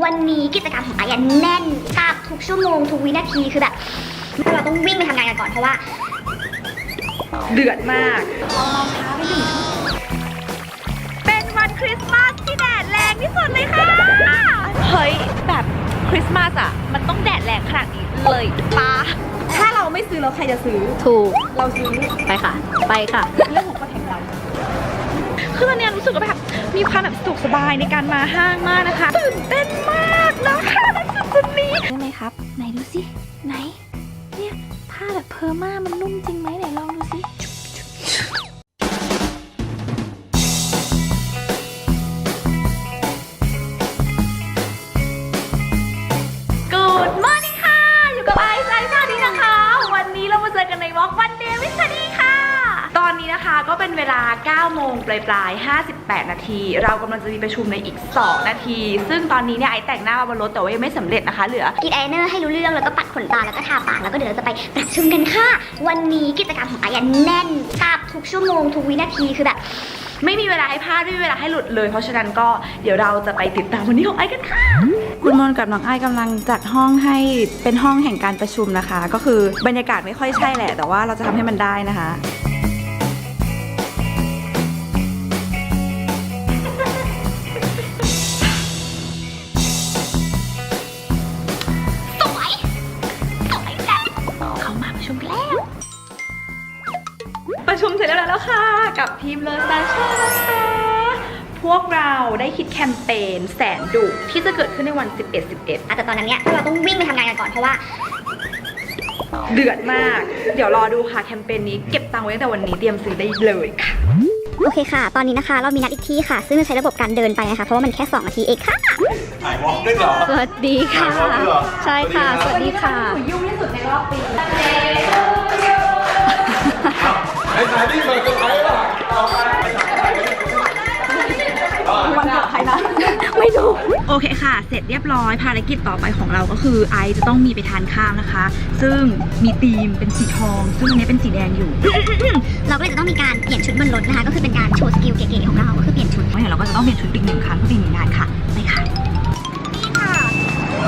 วันนี้กิจกรรมของไอ้อะแน่นตับทุกชั่วโมงทุกวินาทีคือแบบเราต้องวิ่งไปทำงานกันก่อนเพราะว่าเดือดมากเป็นวันคริสต์มาสที่แดดแรงที่สุดเลยค่ะ เฮ้ย แบบคริสต์มาสอะ มันต้องแดดแรงขนาดนี้เลยปะถ้าเราไม่ซื้อแล้วใครจะซื้อ ถูก เราซื้อ ไปค่ะ ไปค่ะ เรื่องของคนแข่งเรา คือตอนเนี้ยรู้สึกว่าแบบมีความแบบสุขสบายในการมาห้างมากนะคะตื่นเต้นมากนะคะณจุดๆนี้ได้ไหมครับ ไหนดูสิไหน เนี่ยผ้าแบบเพอร์มามันนุ่มจริงไหม นนี้นะคะก็เป็นเวลา 9 โมงปลายปลายๆ 58 นาที เรากำลังจะมีประชุมในอีก 2 นาที ซึ่งตอนนี้เนี่ยไอซ์แต่งหน้ามาบนรถแต่ว่ายังไม่สำเร็จนะคะ เหลือกรีดไอเนอร์ให้รู้เรื่องแล้วก็ปัดขนตาแล้วก็ทาปากแล้วก็เดี๋ยวเราจะไปประชุมกันค่ะ วันนี้กิจกรรมของไอ้อะแน่นตับทุกชั่วโมงทุกวินาทีคือแบบไม่มีเวลาให้พลาดไม่มีเวลาให้หลุดเลย เพราะฉะนั้นก็เดี๋ยวเราจะไปติดตามวันนี้ของไอซ์กันค่ะ คุณมนกับน้องไอซ์กำลังจัดห้องให้เป็นห้องแห่งการประชุมนะคะ ก็คือบรรยากาศไม่ค่อยใช่แหละ แต่ว่าเราจะทำให้มันได้นะคะ กับทีมเลอซาชานะคะ พวกเราได้คิดแคมเปญแสนดุที่จะเกิดขึ้นในวัน 11 11 อาจจะตอนนั้นเนี่ยเราต้องวิ่งไปทำงานกันก่อนเพราะว่า เดือดมาก เดี๋ยวรอดูค่ะแคมเปญนี้เก็บตังค์ไว้ตั้งแต่วันนี้เตรียมซื้อได้เลยค่ะ โอเคค่ะ ตอนนี้นะคะ เรามีนัดอีกที่ค่ะ ซึ่งจะใช้ระบบการเดินไปนะคะ เพราะว่ามันแค่2นาทีเองค่ะ ถ่ายวอล์กด้วยเหรอ สวัสดีค่ะ ถ่ายวอล์กด้วยเหรอใช่ค่ะ สวัสดีค่ะยุ่งที่สุดในรอบปี อ้ถ่ายที่เปิดตัวไอ้ป่ะเอาไปวันเกิดใครนะ ไม่รู้โอเคค่ะ เสร็จเรียบร้อยภารกิจต่อไปของเราก็คือไอซ์จะต้องมีไปทานข้าวนะคะ ซึ่งมีธีมเป็นสีทอง ซึ่งอันนี้เป็นสีแดงอยู่ เราก็เลยจะต้องมีการเปลี่ยนชุดบนรถนะคะ ก็คือเป็นการโชว์สกิลเก๋ๆของเรา ก็คือเปลี่ยนชุดเพราะฉะนั้นเราก็จะต้องเปลี่ยนชุดอีกหนึ่งครั้งเพื่อเป็นหนึ่งงานค่ะไปค่ะนี่ค่ะ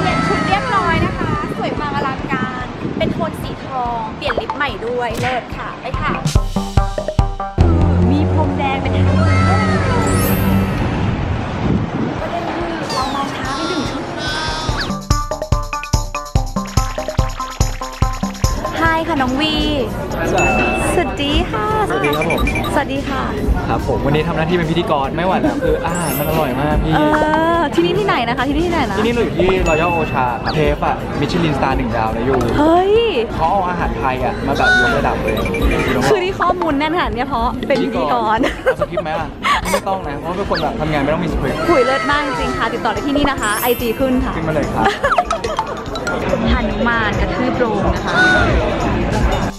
เปลี่ยนชุดเรียบร้อยนะคะ สวยปังอลังการ เป็นโทนสีทอง เปลี่ยนลิปใหม่ด้วยเลิศค่ะไปค่ะ ค่ะน้องวีสวัสดีค่ะสวัสดีครับผมสวัสดีค่ะครับผมวันนี้ทำหน้าที่เป็นพิธีกรไม่ไหวแล้วคืออาหารมันอร่อยมากพี่เออที่นี่ที่ไหนนะคะที่นี่ที่ไหนนะที่นี่เราอยู่ที่รอยัลโอชาเทฟอะมิชลินสตาร์หนึ่งดาวเลยอยู่เฮ้ยเขาเอาอาหารไทยอะมาแบบยกระดับเลยคือที่ข้อมูลแน่นขนาดเนี้ยเพราะเป็นพิธีกรเอาสคริปต์ไหมล่ะไม่ต้องนะเพราะว่าเป็นคนแบบทำงานไม่ต้องมีสคริปต์คุยเลิศมากจริงๆค่ะ ติดต่อได้ที่นี่นะคะไอจีขึ้นค่ะขึ้นมาเลยครับ หันุมานกระทืบโรงนะคะ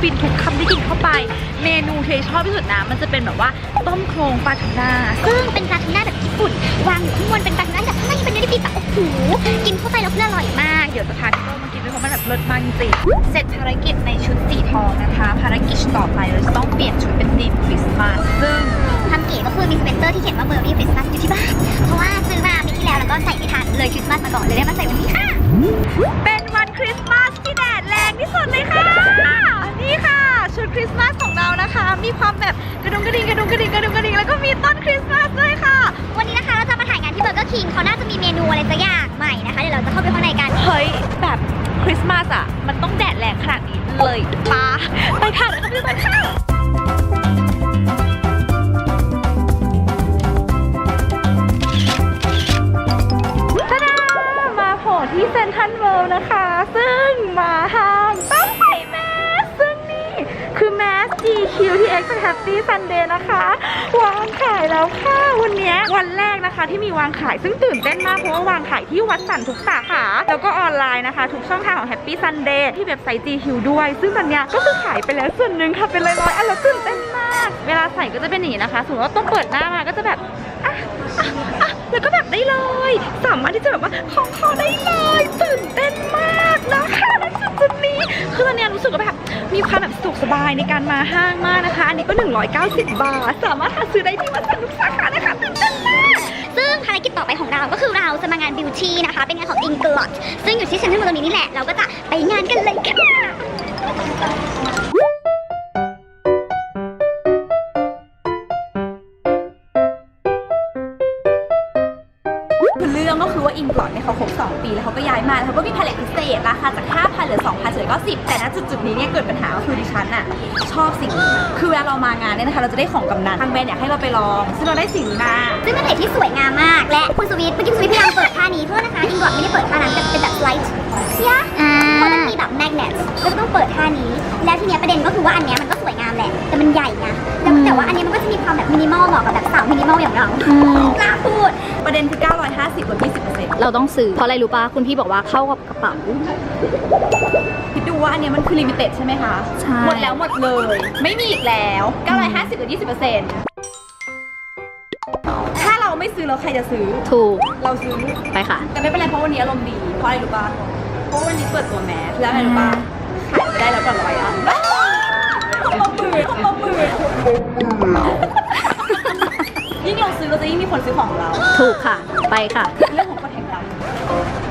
ฟินทุกคำที่กินเข้าไป เมนูที่ชอบที่สุดนะมันจะเป็นแบบว่าต้มโครงปลาทูน่าซึ่งเป็นปลาทูน่าแบบญี่ปุ่น วางอยู่ข้างบนเป็นปลาทูน่าแบบข้างในเป็นเนื้อดิบๆแบบโอ้โหกินเข้าไปแล้วคืออร่อยมาก เดี๋ยวจะพาพี่โต้มากินด้วยเพราะมันแบบเลิศมากจริงๆเสร็จภารกิจในชุดสีทองนะคะ ภารกิจต่อไปเราจะต้องเปลี่ยนชุดเป็นธีมคริสต์มาสซึ่งทำเก๋ก็คือมีสเปนเตอร์ที่เขียนว่าเบอร์รี่คริสต์มาสอยู่ที่บ้านเพราะว่าซื้อมาปีที่แล้วแล้วก็ใส่ไม่ทันเลยคริสต์มาสมาก่อนเลยได้มาใส่วันนี้ค่ะ มีความแบบกระดุมกระดิ่งกระดุมกระดิ่งกระดุมกระดิ่งแล้วก็มีต้นคริสต์มาสด้วยค่ะ วันนี้นะคะเราจะมาถ่ายงานที่เบอร์เกอร์คิงเขาน่าจะมีเมนูอะไรสักอย่างใหม่นะคะเดี๋ยวเราจะเข้าไปข้างในกันเฮ้ยแบบคริสต์มาสอะมันต้องแดดแรงขนาดนี้เลยปะไปค่ะเดี๋ยวเข้าไปดูกันค่ะตาดามาโผล่ที่เซนทรัลเวิลด์นะคะ ซึ่งมาห้าง ส GQ ที่ X Happy Sunday นเดย์นะคะ วางขายแล้วค่ะ วันนี้วันแรกนะคะที่มีวางขายซึ่งตื่นเต้นมากเพราะว่าวางขายที่วัดสันทุกสาขา แล้วก็ออนไลน์นะคะ ทุกช่องทางของ Happy Sunday ที่เว็บไซต์ GQ ด้วย ซึ่งตอนนี้ก็คือขายไปแล้วส่วนหนึ่งค่ะเป็นร้อยๆอันแล้วตื่นเต้นมาก เวลาใส่ก็จะเป็นอย่างนี้นะคะสมมติว่าต้องเปิดหน้ามาก็จะแบบอะ แล้วก็แบบได้เลย สามารถที่จะแบบว่าคล้องคอได้เลยตื่นเต้นมากนะคะณจุดจุดนี้คือตอนนี้รู้สึกว่าแบบมีความแบบสะดวกสบายในการมาห้างมากนะคะ อันนี้ก็ 190 บาท สามารถหาซื้อได้ที่วัดสันทุกสาขานะคะตื่นเต้นมากซึ่งภารกิจต่อไปของเราก็คือเราจะมางานบิวตี้นะคะ เป็นงานของ i n g l o t ซึ่งอยู่ที่เซ็นทรัลเมืองตรงนี้นี่แหละ เราก็จะไปงานกันเลยค่ะ คือเรื่องก็คือว่าอิงกลอดเนี่ยเขาครบ2 ปีแล้วเขาก็ย้ายมาแล้วเขาก็มีแพลตพิเศษราคาจาก5,000เหลือ2,000เหลือก็10แต่ณจุดจุดๆนี้เนี่ยเกิดปัญหาก็คือดิฉันอะชอบสิ่งนี้คือเวลาเรามางานเนี่ยนะคะเราจะได้ของกำนันทางแบรนด์อยากให้เราไปลองซึ่งเราได้สิ่งนี้มาซึ่งเป็นเพจที่สวยงามมาก และคุณสวีทเมื่อกี้คุณสวีทพยายามเปิดท่านี้โทษนะคะอิงกอดไม่ได้เปิดท่านั้นแต่เป็นแบบสไลด์เชียเพราะมันมีแบบแมกเนตแล้วก็ต้องเปิดท่านี้ แล้วทีเนี้ยประเด็นก็คือว่าอันเนี้ยมันก็สวยงามแหละแต่มันใหญ่ไงแล้วแต่ว่าอันเนี้ยมันก็จะมีความแบบมินิมอลเหมาะกับแบบสาวมินิมอลอย่างเรากล้าพูด ประเด็นคือ 950ลด20%เราต้องซื้อเพราะอะไรรู้ป่ะคุณพี่บอกว่าเข้ากับกระเป๋า คิดดูว่าอันเนี้ยมันคือลิมิเต็ดใช่ไหมคะ ใช่ หมดแล้วหมดเลย ไม่มีอีกแล้ว 950กับ20%ถ้าเราไม่ซื้อแล้วใครจะซื้อ ถูกเราซื้อ ไปค่ะ แต่ไม่เป็นไรเพราะวันนี้อารมณ์ดี เพราะอะไรรู้ป่ะ เพราะวันนี้เปิดตัวแมสแล้วอะไรรู้ป่ะขายไม่ได้แล้วกว่าร้อยอันลบมือลบมือ ยิ่งเราซื้อเราจะยิ่งมีคนซื้อของเรา ถูกค่ะ ไปค่ะ เรื่องของคนแข่งกันช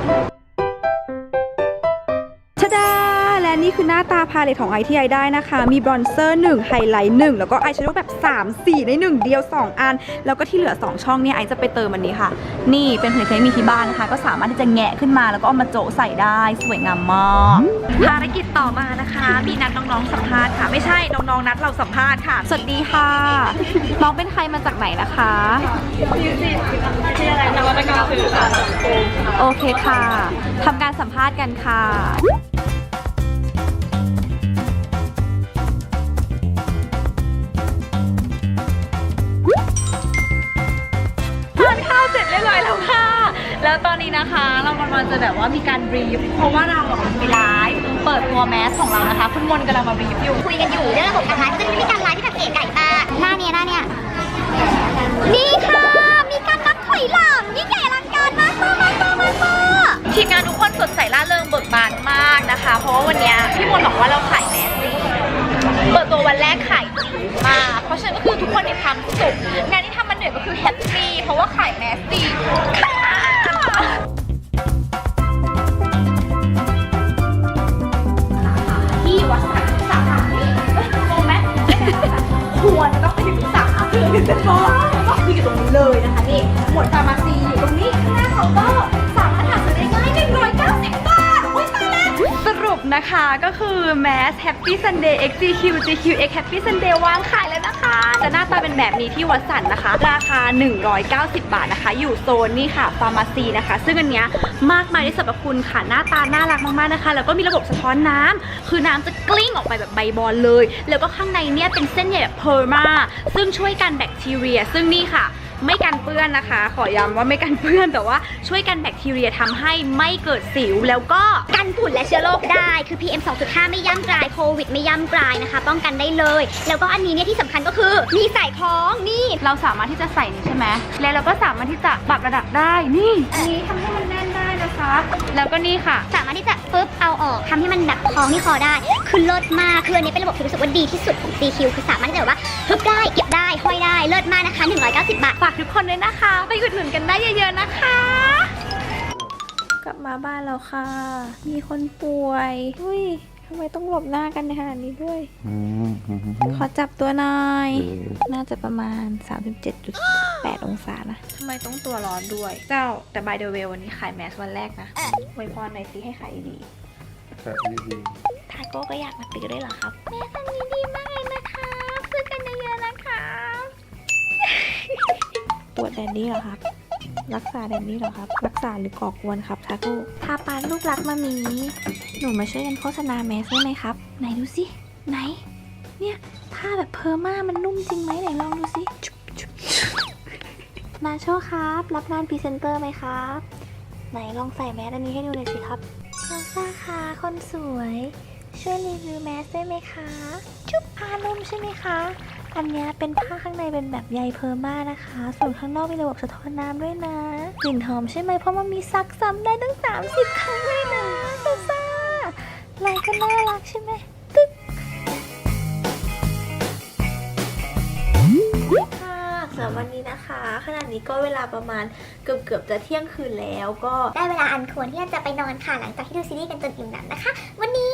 พาเลตของไอที่ไอได้นะคะ มีบรอนเซอร์1ไฮไลท์1แล้วก็อายแชโดว์แบบ3สีใน 1 เดียว 2 อัน แล้วก็ที่เหลือ 2 ช่องเนี่ยไอจะไปเติมอันนี้ค่ะ นี่เป็นผลิตภัณฑ์ที่มีที่บ้านนะคะ ก็สามารถที่จะแงะขึ้นมาแล้วก็เอามาโจะใส่ได้สวยงามมากภารกิจต่อมานะคะ มีนัดน้องๆสัมภาษณ์ค่ะ ไม่ใช่น้องๆนัดเราสัมภาษณ์ค่ะ สวัสดีค่ะน้องเป็นใครมาจากไหนนะคะโอเคค่ะทำการสัมภาษณ์กันค่ะ แล้วตอนนี้นะคะเรากำลังจะแบบว่ามีการบรีฟเพราะว่าเราอะไปไลฟ์เปิดตัวแมสของเรานะคะคุณมนต์กำลังมาบรีฟอยู่คุยกันอยู่เรื่องระบบการไลฟ์จะมีการไลฟ์ที่แบบเก๋ไก่มากหน้าเนี้ยหน้าเนี้ยนี่ค่ะ มีการนับถอยหลังยิ่งใหญ่อลังการมากมากมากมากมากมากทีมงานทุกคนสดใสร่าเริงเบิกบานมากนะคะ เพราะว่าวันเนี้ยพี่มนต์บอกว่าเราขายแมสซี่เปิดตัววันแรกขายดีมากเพราะฉะนั้นก็คือทุกคนมีความสุขงานที่ทำมันเหนื่อยก็คือแฮปปี้เพราะว่าขายแมสซี่ ที่วัดสันสาขาเอ้ยโมไหมควรจะต้องไปถึงสาขาคือถึงจะพอก็คืออยู่ตรงนี้เลยนะคะนี่หมวดฟาร์มาซีอยู่ตรงนี้ข้างหน้าเคาน์เตอร์ นะคะก็คือ Mass Happy Sunday XGQ GQ X Happy Sunday วางขายแล้วนะคะจะหน้าตาเป็นแบบนี้ที่วัดสันนะคะ ราคา 190 บาทนะคะ อยู่โซนนี่ค่ะฟาร์มาซีนะคะ ซึ่งอันเนี้ยมากมายด้วยสรรพคุณค่ะ หน้าตาน่ารักมากๆนะคะ แล้วก็มีระบบสะท้อนน้ำคือน้ำจะกลิ้งออกไปแบบใบบอลเลย แล้วก็ข้างในเนี่ยเป็นเส้นใยแบบเพอร์มาซึ่งช่วยกันแบคทีเรีย ซึ่งนี่ค่ะ ไม่กันเปื้อนนะคะ ขอย้ำว่าไม่กันเปื้อนแต่ว่าช่วยกันแบคทีเรียทำให้ไม่เกิดสิว แล้วก็กันฝุ่นและเชื้อโรคได้ คือ PM 2.5 ไม่ย่ำกลายโควิดไม่ย่ำกลายนะคะ ป้องกันได้เลย แล้วก็อันนี้เนี่ยที่สำคัญก็คือมีสายคล้องนี่เราสามารถที่จะใส่นี่ใช่ไหมแล้วเราก็สามารถที่จะปรับระดับได้นี่อันนี้ทำให้มันแน่นได้นะคะ แล้วก็นี่ค่ะ สามารถที่จะปึ๊บเอาออกทำให้มันแบบคล้องที่คอได้ คือเลิศมากคืออันนี้เป็นระบบที่รู้สึกว่าดีที่สุดของ CQ คือสามารถที่จะแบบว่าฮึบได้เก็บได้ห้อยได้เลิศมากนะคะ 190 บาท ฝากทุกคนด้วยนะคะ ไปอุดหนุนกันได้เยอะๆนะคะ กลับมาบ้านแล้วค่ะ มีคนป่วยอุ้ยทำไมต้องหลบหน้ากันในขนาดนี้ด้วย ขอจับตัวหน่อย น่าจะประมาณ 37.8 องศานะทำไมต้องตัวร้อนด้วย เจ้าแต่ by the way วันนี้ขายแมสวันแรกนะไวยพรหน่อยสิให้ขายดีขายดีทาโก้ก็อยากมาซื้อด้วยเหรอครับแม่ทำนี้ดีมากเลยนะคะซื้อกันเยอะๆนะคะตรวจแดนนี่เหรอครับ รักษาแดนนี่เหรอครับ รักษาหรือก่อกวนครับทาโก้ทาปานลูกรักมามี หนูมาช่วยกันโฆษณาแมสได้ไหมครับ ไหนดูสิ ไหน เนี่ยถ้าแบบเพอร์มามันนุ่มจริงไหมไหนลองดูสิ ชุบชุบนาโชครับ รับงานพรีเซนเตอร์ไหมครับ ไหนลองใส่แมสอันนี้ให้ดูหน่อยสิครับนาซาค่ะคนสวย ช่วยรีวิวแมสได้ไหมคะจุ๊บผ้านุ่มใช่ไหมคะ อันนี้เป็นผ้าข้างในเป็นแบบใยเพอร์มานะคะ ส่วนข้างนอกมีระบบสะท้อนน้ำด้วยนะกลิ่นหอมใช่ไหมเพราะมันมีซักซ้ำได้ตั้ง 30 ครั้งเลยนะซาซาลายก็น่ารักใช่ไหม วันนี้นะคะ ขณะนี้ก็เวลาประมาณเกือบเกือบจะเที่ยงคืนแล้วก็ได้เวลาอันควรที่จะไปนอนค่ะ หลังจากที่ดูซีรีส์กันจนอิ่มหนำนะคะ วันนี้